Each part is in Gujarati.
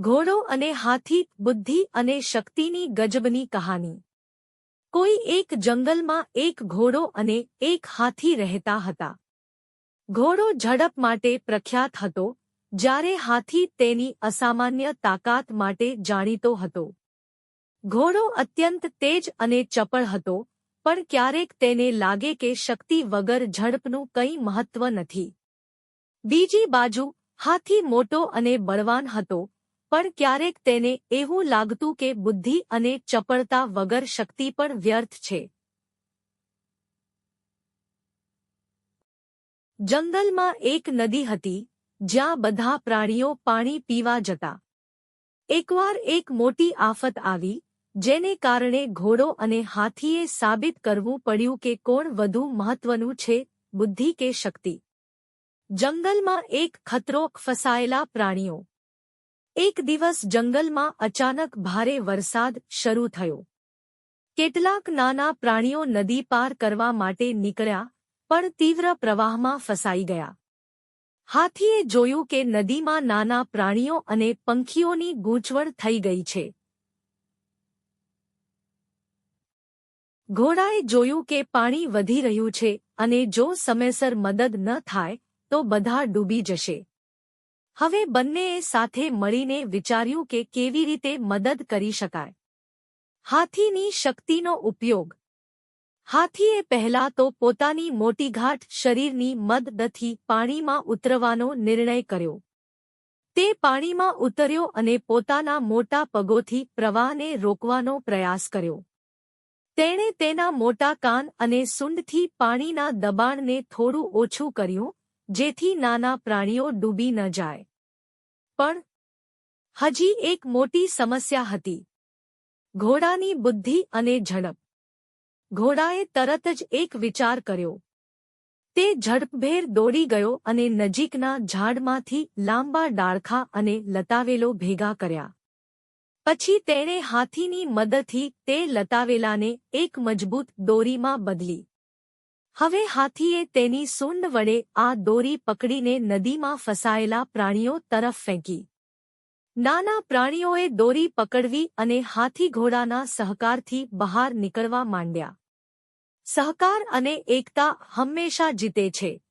ઘોડો અને હાથી, બુદ્ધિ અને શક્તિની ગજબની કહાની. કોઈ એક જંગલમાં એક ઘોડો અને એક હાથી રહેતા હતા. ઘોડો ઝડપ માટે પ્રખ્યાત હતો, જ્યારે હાથી તેની અસામાન્ય તાકાત માટે જાણીતો હતો. ઘોડો અત્યંત તેજ અને ચપળ હતો, પણ ક્યારેક તેને લાગે કે શક્તિ વગર ઝડપનું કંઈ મહત્વ નથી. બીજી બાજુ, હાથી મોટો અને બળવાન હતો પણ ક્યારેક તેને એવું લાગતું કે બુદ્ધિ અને ચપળતા વગર શક્તિ પણ વ્યર્થ છે. જંગલમાં એક નદી હતી, જ્યાં બધા પ્રાણીઓ પાણી પીવા જતા. એકવાર એક મોટી આફત આવી, જેને કારણે ઘોડો અને હાથીએ સાબિત કરવું પડ્યું કે કોણ વધુ મહત્વનું છે, બુદ્ધિ કે શક્તિ. જંગલમાં એક ખતરો ફસાયેલા પ્રાણીઓ. એક દિવસ જંગલમાં અચાનક ભારે વરસાદ શરૂ થયો. કેટલાક નાના પ્રાણીઓ નદી પાર કરવા માટે નીકળ્યા, પણ તીવ્ર પ્રવાહમાં ફસાઈ ગયા. હાથીએ જોયું કે નદીમાં નાના પ્રાણીઓ અને પંખીઓની ગૂંચવણ થઈ ગઈ છે. ઘોડાએ જોયું કે પાણી વધી રહ્યું છે અને જો સમયસર મદદ ન થાય, તો બધા ડૂબી જશે. હવે બંનેએ સાથે મળીને વિચાર્યું કે કેવી રીતે મદદ કરી શકાય. હાથીની શક્તિનો ઉપયોગ. હાથીએ પહેલા તો પોતાની મોટીઘાટ શરીરની મદદથી પાણીમાં ઉતરવાનો નિર્ણય કર્યો. તે પાણીમાં ઉતર્યો અને પોતાના મોટા પગોથી પ્રવાહને રોકવાનો પ્રયાસ કર્યો. તેણે તેના મોટા કાન અને સૂંઢથી પાણીના દબાણને થોડું ઓછું કર્યું, જેથી નાના પ્રાણીઓ ડૂબી ન જાય. પણ હજી એક મોટી સમસ્યા હતી. ઘોડાની બુદ્ધિ અને ઝડપ. ઘોડાએ તરત જ એક વિચાર કર્યો. તે ઝડપભેર દોડી ગયો અને નજીકના ઝાડમાંથી લાંબા ડાળખા અને લતાવેલો ભેગા કર્યા. પછી તેણે હાથીની મદદથી તે લતાવેલાને એક મજબૂત દોરીમાં બદલી. હવે હાથીએ તેની સૂંડ વડે આ દોરી પકડીને નદીમાં ફસાયેલા પ્રાણીઓ તરફ ફેંકી. નાના પ્રાણીઓએ દોરી પકડવી અને હાથી ઘોડાના સહકારથી બહાર નીકળવા માંડ્યા. સહકાર અને એકતા હંમેશા જીતે છે.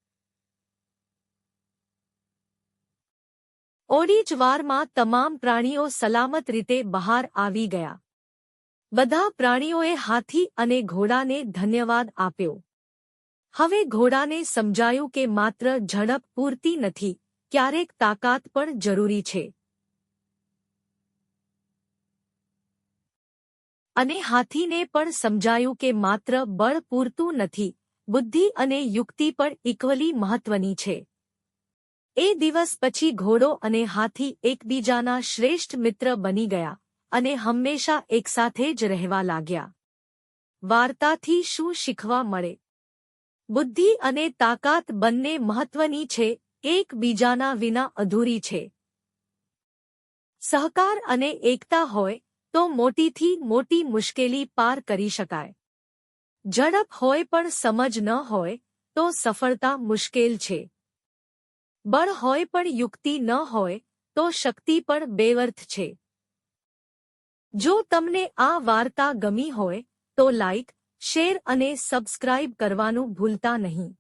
ઓડી જ વારમાં તમામ પ્રાણીઓ સલામત રીતે બહાર આવી ગયા. બધા પ્રાણીઓએ હાથી અને ઘોડાને ધન્યવાદ આપ્યો. હવે ઘોડાને સમજાયું કે માત્ર ઝડપ પૂરતી નથી, ક્યારેક તાકાત પણ જરૂરી છે. અને હાથીને પણ સમજાયું કે માત્ર બળ પૂરતું નથી, બુદ્ધિ અને યુક્તિ પણ ઇક્વલી મહત્વની છે. એ દિવસ પછી ઘોડો અને હાથી એકબીજાના શ્રેષ્ઠ મિત્ર બની ગયા અને હંમેશા એકસાથે જ રહેવા લાગ્યા. વાર્તાથી શું શીખવા મળે? બુદ્ધિ અને તાકાત બંને મહત્વની છે, એકબીજાના વિના અધૂરી છે. સહકાર અને એકતા હોય, તો મોટીથી મોટી મુશ્કેલી પાર કરી શકાય. ઝડપ હોય પણ સમજ ન હોય, તો સફળતા મુશ્કેલ છે. બળ હોય પણ યુક્તિ ન હોય, તો શક્તિ પણ બેવર્થ છે. જો તમને આ વાર્તા ગમી હોય, તો લાઇક શેર અને સબસ્ક્રાઇબ કરવાનું ભૂલતા નહીં.